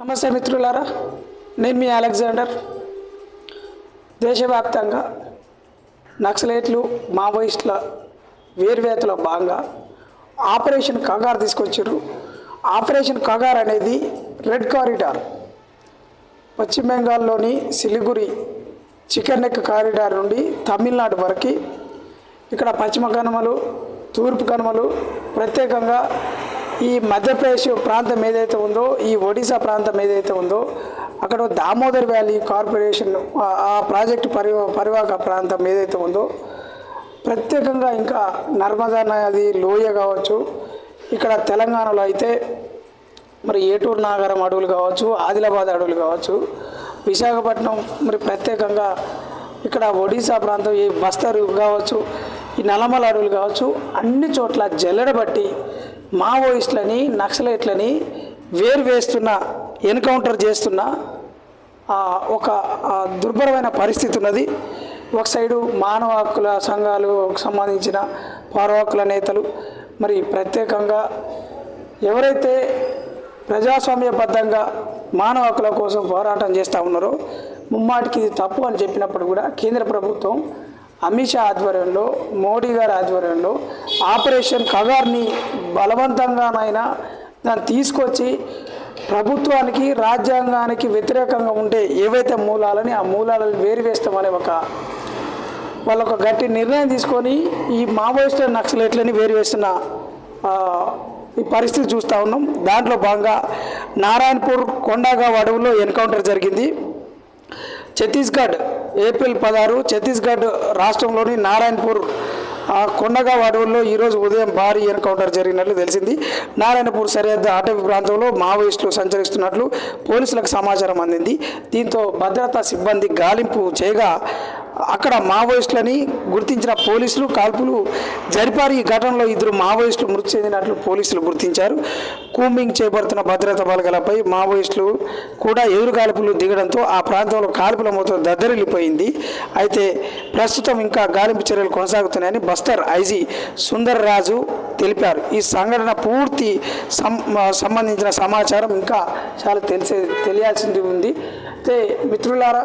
నమస్తే మిత్రులారా నేను మీ అలెగ్జాండర్. దేశవ్యాప్తంగా నక్సలైట్లు మావోయిస్టుల వేర్వేతలో భాగంగా ఆపరేషన్ కగార్ తీసుకొచ్చారు. ఆపరేషన్ కగార్ అనేది రెడ్ కారిడార్. పశ్చిమ బెంగాల్లోని సిలిగురి చికెన్ నెక్ కారిడార్ నుండి తమిళనాడు వరకు ఇక్కడ పశ్చిమ కనుమలు తూర్పు కనుమలు ప్రత్యేకంగా ఈ మధ్యప్రదేశ్ ప్రాంతం ఏదైతే ఉందో ఈ ఒడిశా ప్రాంతం ఏదైతే ఉందో అక్కడ దామోదర్ వ్యాలీ కార్పొరేషన్ ఆ- ప్రాజెక్టు పరివా పరివాహక ప్రాంతం ఏదైతే ఉందో ప్రత్యేకంగా ఇంకా నర్మదా నది లోయ కావచ్చు ఇక్కడ తెలంగాణలో అయితే మరి ఏటూరు నాగరం అడవులు కావచ్చు ఆదిలాబాద్ అడవులు కావచ్చు విశాఖపట్నం మరి ప్రత్యేకంగా ఇక్కడ ఒడిశా ప్రాంతం ఈ బస్తరు కావచ్చు ఈ నల్లమల అడవులు కావచ్చు అన్ని చోట్ల జల్లెడబట్టి మావోయిస్టులని నక్సలైట్లని వేరు వేస్తున్న ఎన్కౌంటర్ చేస్తున్న ఆ, ఒక దుర్భరమైన పరిస్థితి ఉన్నది. ఒక సైడు మానవ హక్కుల సంఘాలు సంబంధించిన పౌరహక్కుల నేతలు. మరి ప్రత్యేకంగా ఎవరైతే ప్రజాస్వామ్యబద్ధంగా మానవ హక్కుల కోసం పోరాటం చేస్తూ ఉన్నారో ముమ్మాటికి ఇది తప్పు అని చెప్పినప్పుడు కూడా కేంద్ర ప్రభుత్వం అమిత్ షా ఆధ్వర్యంలో మోడీ గారి ఆధ్వర్యంలో ఆపరేషన్ కగార్ని బలవంతంగానైనా దాన్ని తీసుకొచ్చి ప్రభుత్వానికి రాజ్యాంగానికి వ్యతిరేకంగా ఉండే ఏవైతే మూలాలని ఆ మూలాలను వేరువేస్తామనే ఒక వాళ్ళు ఒక గట్టి నిర్ణయం తీసుకొని ఈ మావోయిస్టు నక్సలెట్లని వేరువేస్తున్న ఆ, ఈ పరిస్థితి చూస్తూ ఉన్నాం. దాంట్లో భాగంగా నారాయణపూర్ కొండగావ్ అడవుల్లో ఎన్కౌంటర్ జరిగింది. ఛత్తీస్గఢ్ ఏప్రిల్ పదహారు ఛత్తీస్గఢ్ రాష్ట్రంలోని నారాయణపూర్ ఆ కొండగావ్ అడవుల్లో ఈరోజు ఉదయం భారీ ఎన్కౌంటర్ జరిగినట్లు తెలిసింది. నారాయణపూర్ సరిహద్దు అటవీ ప్రాంతంలో మావోయిస్టులు సంచరిస్తున్నట్లు పోలీసులకు సమాచారం అందింది. దీంతో భద్రతా సిబ్బంది గాలింపు చేయగా అక్కడ మావోయిస్టులని గుర్తించిన పోలీసులు కాల్పులు జరిపారు. ఈ ఘటనలో ఇద్దరు మావోయిస్టులు మృతి చెందినట్లు పోలీసులు గుర్తించారు. కూంబింగ్ చేపడుతున్న భద్రతా బలగాలపై మావోయిస్టులు కూడా ఎదురు కాల్పులు దిగడంతో ఆ ప్రాంతంలో కాల్పుల మొత్తం దద్దరిల్లిపోయింది. అయితే ప్రస్తుతం ఇంకా గాలింపు చర్యలు కొనసాగుతున్నాయని బస్తర్ ఐజీ సుందర్ రాజు తెలిపారు. ఈ సంఘటన పూర్తి సం సంబంధించిన సమాచారం ఇంకా చాలా తెలిసే తెలియాల్సింది ఉంది. అయితే మిత్రులారా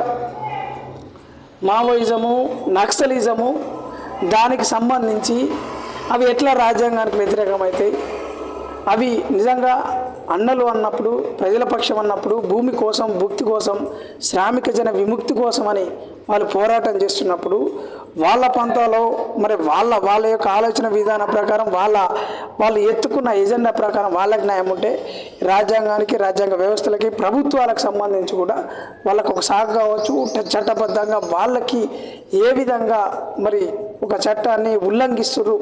మావోయిజము నక్సలిజము దానికి సంబంధించి అవి ఎట్లా రాజ్యాంగానికి వ్యతిరేకమవుతాయి అవి నిజంగా అన్నలు అన్నప్పుడు ప్రజల పక్షం అన్నప్పుడు భూమి కోసం భుక్తి కోసం శ్రామిక జన విముక్తి కోసం అని వాళ్ళు పోరాటం చేస్తున్నప్పుడు వాళ్ళ పంతాలో మరి వాళ్ళ వాళ్ళ యొక్క ఆలోచన విధానం ప్రకారం వాళ్ళ వాళ్ళు ఎత్తుకున్న ఎజెండా ప్రకారం వాళ్ళకి న్యాయం ఉంటే రాజ్యాంగానికి రాజ్యాంగ వ్యవస్థలకి ప్రభుత్వాలకు సంబంధించి కూడా వాళ్ళకు ఒక సాగు కావచ్చు చట్టబద్ధంగా వాళ్ళకి ఏ విధంగా మరి ఒక చట్టాన్ని ఉల్లంఘిస్తున్నారు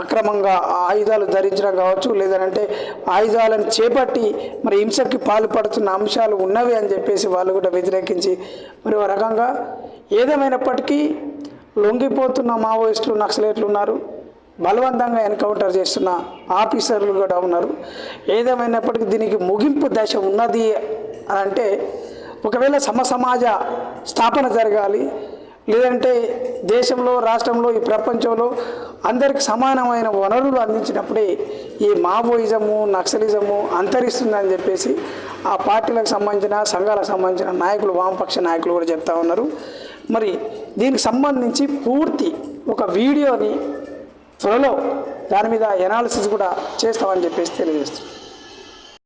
అక్రమంగా ఆయుధాలు ధరించడం కావచ్చు లేదంటే ఆయుధాలను చేపట్టి మరి హింసకి పాల్పడుతున్న అంశాలు ఉన్నవి అని చెప్పేసి వాళ్ళు కూడా వ్యతిరేకించి మరి ఒక రకంగా ఏదేమైనప్పటికీ లొంగిపోతున్న మావోయిస్టులు నక్సలేట్లు ఉన్నారు. బలవంతంగా ఎన్కౌంటర్ చేస్తున్న ఆఫీసర్లు కూడా ఉన్నారు. ఏదేమైనప్పటికీ దీనికి ముగింపు దశ ఉన్నది అని అంటే ఒకవేళ సమసమాజ స్థాపన జరగాలి లేదంటే దేశంలో రాష్ట్రంలో ఈ ప్రపంచంలో అందరికి సమానమైన వనరులు అందించినప్పుడే ఈ మావోయిజము నక్సలిజము అంతరిస్తుందని చెప్పేసి ఆ పార్టీలకు సంబంధించిన సంఘాలకు సంబంధించిన నాయకులు వామపక్ష నాయకులు కూడా చెప్తా ఉన్నారు. మరి దీనికి సంబంధించి పూర్తి ఒక వీడియోని త్వరలో దాని మీద ఎనాలిసిస్ కూడా చేస్తామని చెప్పేసి తెలియజేస్తుంది